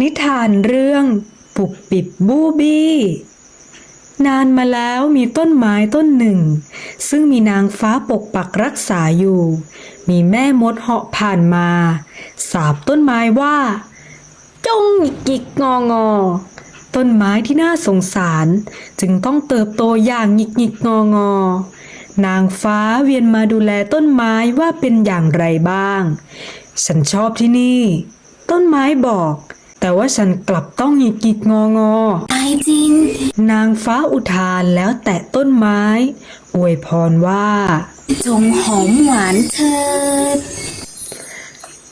นิทานเรื่อง ปุบปิบบูบี้ นานมาแล้วมีต้นไม้ต้นหนึ่ง ซึ่งมีนางฟ้าปกปักรักษาอยู่ มีแม่มดเหาะผ่านมา สาบต้นไม้ว่า จงหกหงิกงองอ ต้นไม้ที่น่าสงสาร จึงต้องเติบโตอย่างหงิกหงิกงองอนางฟ้าเวียนมาดูแลต้นไม้ว่าเป็นอย่างไรบ้าง ฉันชอบที่นี่ ต้นไม้บอก แต่ว่าฉันกลับต้องหงิกหงิกงองอตายจริง นางฟ้าอุทานแล้วแตะต้นไม้ อวยพรว่า จงหอมหวานเถิด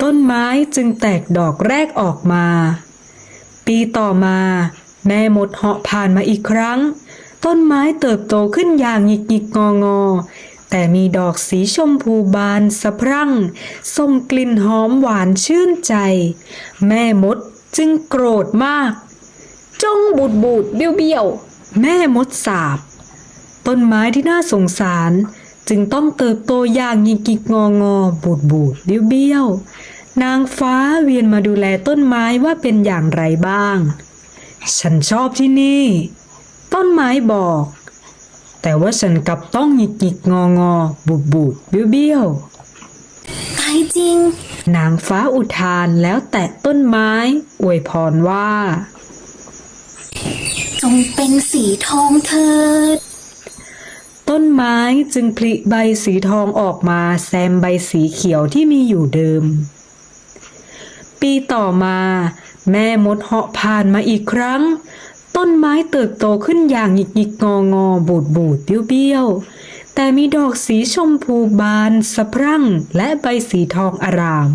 ต้นไม้จึงแตกดอกแรกออกมา ปีต่อมา แม่มดเหาะผ่านมาอีกครั้ง ต้นไม้เติบโตขึ้นอย่างหงิกหงิกงองอแต่มีดอกสีชมพูบานสะพรั่งส่งกลิ่นหอมหวานชื่นใจ แม่มด จึงโกรธมาก จงบูดบูดเบี้ยวเบี้ยวแม่มดสาบ ต้นไม้ที่น่าสงสาร จึงต้องเติบโตอย่างหงิกหงิกงองอบูดบูดเบี้ยวเบี้ยวนางฟ้าเวียนมาดูแลต้นไม้ว่าเป็นอย่างไรบ้าง ฉันชอบที่นี่ ต้นไม้บอก แต่ว่าฉันกลับต้องหงิกหงิกงองอบูดบูดเบี้ยวเบี้ยวตายจริง นางฟ้าอุทานแล้วแตะต้นไม้ อวยพรว่า จงเป็นสีทองเถิด ต้นไม้จึงผลิใบสีทองออกมาแซมใบสีเขียวที่มีอยู่เดิม ปีต่อมา แม่มดเหาะผ่านมาอีกครั้ง ต้นไม้เติบโตขึ้นอย่างหยิกหยิกงองอบูดบูดเบี้ยวเบี้ยวแต่มีดอกสีชมพูบานสะพรั่งและใบสีทองอาราม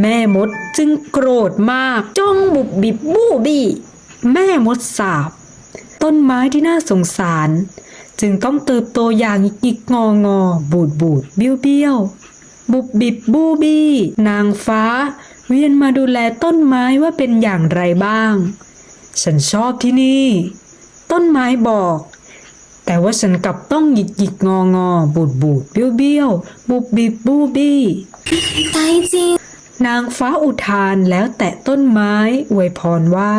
แม่มดจึงโกรธมากจ้องบุบบิบบู้บี้แม่มดสาบ ต้นไม้ที่น่าสงสาร จึงต้องเติบโตอย่างหยิกงองอบูดบูดเบี้ยวเบี้ยวบุบบิบบูบี้ นางฟ้า เวียนมาดูแลต้นไม้ว่าเป็นอย่างไรบ้าง ฉันชอบที่นี่ ต้นไม้บอก แต่ว่าฉันกลับต้องหยิกหยิกงองอบูดบูดเบี้ยวเบี้ยวบุบบิบบูบี้ตายจริง นางฟ้าอุทานแล้วแตะต้นไม้อวยพรว่า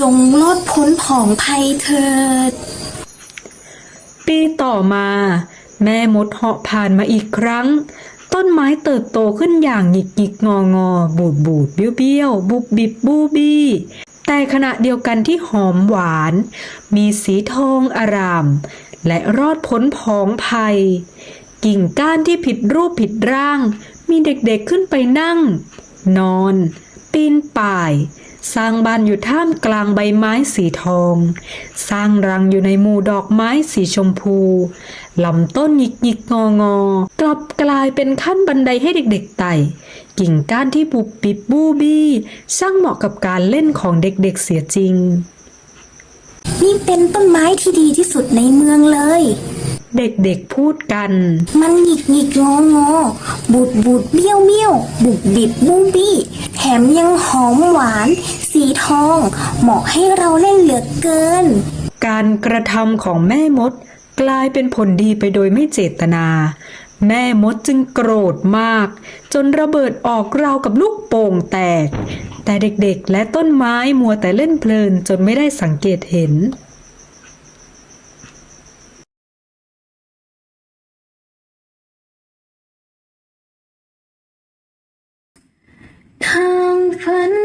จงลดพ้นผองภัยเถิด ปีต่อมา แม่มดเหาะผ่านมาอีกครั้ง ต้นไม้เติบโตขึ้นอย่างหงิกหงิกงองอบูดบูดเบี้ยวเบี้ยวบุบบิบบูบี้ แต่ขณะเดียวกันที่หอมหวาน มีสีทองอาราม และรอดพ้นผองภัย กิ่งก้านที่ผิดรูปผิดร่าง มีเด็กๆขึ้นไปนั่ง นอน ปีนป่าย สร้างบ้านอยู่ท่ามกลางใบไม้สีทอง สร้างรังอยู่ในหมู่ดอกไม้สีชมพูลำต้นหยิกหยิกงองอ กลับกลายเป็นขั้นบันไดให้เด็กๆไต่ กิ่งก้านที่ปุบปิบบูบี้ช่างเหมาะกับการเล่นของเด็กๆเสียจริง นี่เป็นต้นไม้ที่ดีที่สุดในเมืองเลย เด็กๆพูดกัน มันหงิกหงิกงองอบูดบูดเบี้ยวเบี้ยวบุบบิบบูบี้แถมยังหอมหวาน สีทอง เหมาะให้เราเล่นเหลือเกิน การกระทำของแม่มดกลายเป็นผลดีไปโดยไม่เจตนา แม่มดจึงโกรธมาก จนระเบิดออกราวกับลูกโป่งแตก แต่เด็กๆ และต้นไม้มัวแต่เล่นเพลินจนไม่ได้สังเกตเห็น ทางฝัน